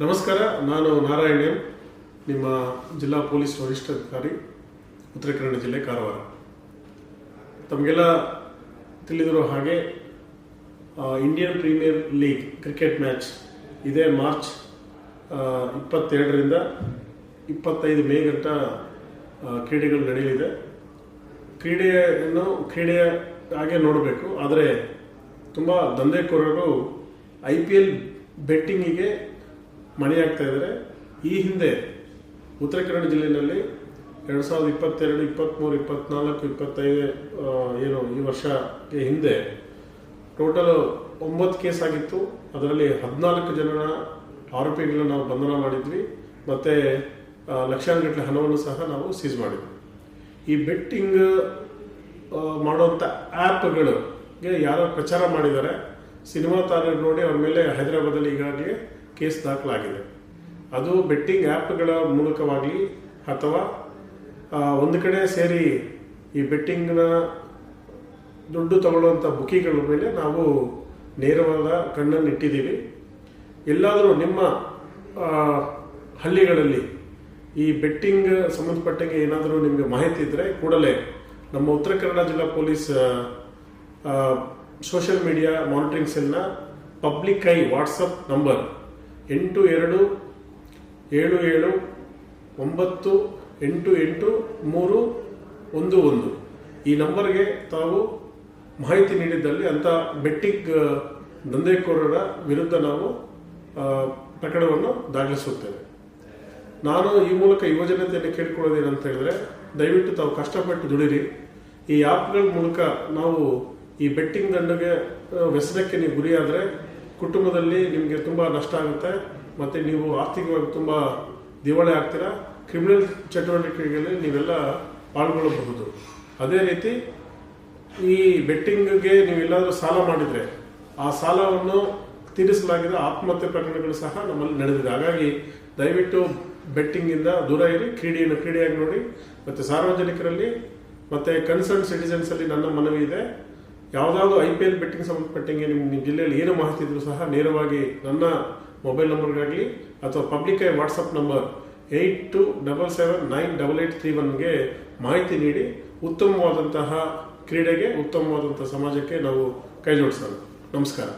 ನಮಸ್ಕಾರ ನಾನು ನಾರಾಯಣ ಎಂ, ನಿಮ್ಮ ಜಿಲ್ಲಾ ಪೊಲೀಸ್ ವರಿಷ್ಠಾಧಿಕಾರಿ ಉತ್ತರ ಕನ್ನಡ ಜಿಲ್ಲೆ ಕಾರವಾರ. ತಮಗೆಲ್ಲ ತಿಳಿದಿರೋ ಹಾಗೆ Indian premier league cricket match ಇದೇ ಮಾರ್ಚ್ ಇಪ್ಪತ್ತೆರಡರಿಂದ ಇಪ್ಪತ್ತೈದು ಮೇ ಗಂಟ ಕ್ರೀಡೆಗಳು ನಡೆಯಲಿದೆ. ಕ್ರೀಡೆಯನ್ನು ಕ್ರೀಡೆಯ ಹಾಗೆ ನೋಡಬೇಕು ಆದರೆ ತುಂಬ ದಂಧೆಕೋರರು ಐ ಪಿ ಎಲ್ ಬೆಟ್ಟಿಂಗಿಗೆ ಮಣಿಯಾಗ್ತಾ ಇದ್ದಾರೆ ಈ ಹಿಂದೆ ಉತ್ತರ ಕನ್ನಡ ಜಿಲ್ಲೆಯಲ್ಲಿ ಎರಡು ಸಾವಿರದ ಇಪ್ಪತ್ತೆರಡು ಇಪ್ಪತ್ತ್ಮೂರು ಇಪ್ಪತ್ತ್ನಾಲ್ಕು ಇಪ್ಪತ್ತೈದು ಏನು, ಈ ವರ್ಷಕ್ಕೆ ಹಿಂದೆ ಟೋಟಲ್ ಒಂಬತ್ತು ಕೇಸ್ ಆಗಿತ್ತು. ಅದರಲ್ಲಿ ಹದಿನಾಲ್ಕು ಜನರ ಆರೋಪಿಗಳನ್ನ ನಾವು ಬಂಧನ ಮಾಡಿದ್ವಿ. ಮತ್ತು ಲಕ್ಷಾನುಗಟ್ಟಲೆ ಹಣವನ್ನು ಸಹ ನಾವು ಸೀಸ್ ಮಾಡಿದ್ವಿ. ಈ ಬೆಟ್ಟಿಂಗ್ ಮಾಡುವಂಥ ಆ್ಯಪ್ಗಳಿಗೆ ಯಾರೋ ಪ್ರಚಾರ ಮಾಡಿದ್ದಾರೆ. ಸಿನಿಮಾ ತಾರರು ನೋಡಿ ಅವ್ರ ಮೇಲೆ ಹೈದರಾಬಾದಲ್ಲಿ ಈಗಾಗಲೇ ಕೇಸ್ ದಾಖಲಾಗಿದೆ. ಅದು ಬೆಟ್ಟಿಂಗ್ ಆ್ಯಪ್ಗಳ ಮೂಲಕವಾಗಲಿ ಅಥವಾ ಒಂದು ಕಡೆ ಸೇರಿ ಈ ಬೆಟ್ಟಿಂಗ್ನ ದುಡ್ಡು ತಗೊಳ್ಳುವಂಥ ಬುಕಿಗಳ ಮೇಲೆ ನಾವು ನೇರವಾದ ಕಣ್ಣನ್ನು ಇಟ್ಟಿದ್ದೀವಿ. ಎಲ್ಲಾದರೂ ನಿಮ್ಮ ಹಳ್ಳಿಗಳಲ್ಲಿ ಈ ಬೆಟ್ಟಿಂಗ್ ಸಂಬಂಧಪಟ್ಟಂಗೆ ಏನಾದರೂ ನಿಮಗೆ ಮಾಹಿತಿ ಇದ್ದರೆ ಕೂಡಲೇ ನಮ್ಮ ಉತ್ತರ ಕನ್ನಡ ಜಿಲ್ಲಾ ಪೊಲೀಸ್ ಸೋಷಿಯಲ್ ಮೀಡಿಯಾ ಮಾನಿಟರಿಂಗ್ ಸೆಲ್ನ ಪಬ್ಲಿಕ್ ಐ ವಾಟ್ಸಪ್ ನಂಬರ್ ಎಂಟು ಎರಡು, ಏಳು ಏಳು, ಒಂಬತ್ತು, ಎಂಟು ಎಂಟು, ಮೂರು, ಒಂದು ಒಂದು. ಈ ನಂಬರ್ಗೆ ತಾವು ಮಾಹಿತಿ ನೀಡಿದ್ದಲ್ಲಿ ಅಂಥ ಬೆಟ್ಟಿಂಗ್ ದಂಧೆಕೋರರ ವಿರುದ್ಧ ನಾವು ಪ್ರಕರಣವನ್ನು ದಾಖಲಿಸುತ್ತೇವೆ. ನಾನು ಈ ಮೂಲಕ ಯುವಜನತೆಯನ್ನು ಕೇಳ್ಕೊಳ್ಳೋದೇನಂತ ಹೇಳಿದ್ರೆ, ದಯವಿಟ್ಟು ತಾವು ಕಷ್ಟಪಟ್ಟು ದುಡಿರಿ. ಈ ಆ್ಯಪ್ಗಳ ಮೂಲಕ ನಾವು ಈ ಬೆಟ್ಟಿಂಗ್ ದಂಡಗೆ ವ್ಯಸನಕ್ಕೆ ನೀವು ಗುರಿಯಾದರೆ ಕುಟುಂಬದಲ್ಲಿ ನಿಮಗೆ ತುಂಬ ನಷ್ಟ ಆಗುತ್ತೆ. ಮತ್ತು ನೀವು ಆರ್ಥಿಕವಾಗಿ ತುಂಬ ದಿವಾಳಿ ಆಗ್ತೀರಾ. ಕ್ರಿಮಿನಲ್ ಚಟುವಟಿಕೆಗಳಲ್ಲಿ ನೀವೆಲ್ಲ ಪಾಲ್ಗೊಳ್ಳಬಹುದು. ಅದೇ ರೀತಿ ಈ ಬೆಟ್ಟಿಂಗ್ಗೆ ನೀವೆಲ್ಲಾದರೂ ಸಾಲ ಮಾಡಿದರೆ ಆ ಸಾಲವನ್ನು ತೀರಿಸಲಾಗಿದ ಆತ್ಮಹತ್ಯೆ ಪ್ರಕರಣಗಳು ಸಹ ನಮ್ಮಲ್ಲಿ ನಡೆದಿದೆ. ಹಾಗಾಗಿ ದಯವಿಟ್ಟು ಬೆಟ್ಟಿಂಗಿಂದ ದೂರ ಇರಿ, ಕ್ರೀಡೆಯನ್ನು ಕ್ರೀಡೆಯಾಗಿ ನೋಡಿ. ಮತ್ತು ಸಾರ್ವಜನಿಕರಲ್ಲಿ, ಮತ್ತು ಕನ್ಸರ್ನ್ ಸಿಟಿಸನ್ಸಲ್ಲಿ ನನ್ನ ಮನವಿ ಇದೆ. ಯಾವುದಾದ್ರು ಐ ಪಿ ಎಲ್ ಬೆಟ್ಟಿಂಗ್ ಸಂಬಂಧಪಟ್ಟಂಗೆ ನಿಮ್ಮ ಜಿಲ್ಲೆಯಲ್ಲಿ ಏನು ಮಾಹಿತಿ ಇದ್ರೂ ಸಹ ನೇರವಾಗಿ ನನ್ನ ಮೊಬೈಲ್ ನಂಬರ್ಗಾಗಲಿ ಅಥವಾ public eye WhatsApp number eight two double seven nine double eight three ಒನ್ಗೆ ಮಾಹಿತಿ ನೀಡಿ ಉತ್ತಮವಾದಂತಹ ಕ್ರೀಡೆಗೆ ಉತ್ತಮವಾದಂಥ ಸಮಾಜಕ್ಕೆ ನಾವು ಕೈ ಜೋಡಿಸೋಣ. ನಮಸ್ಕಾರ.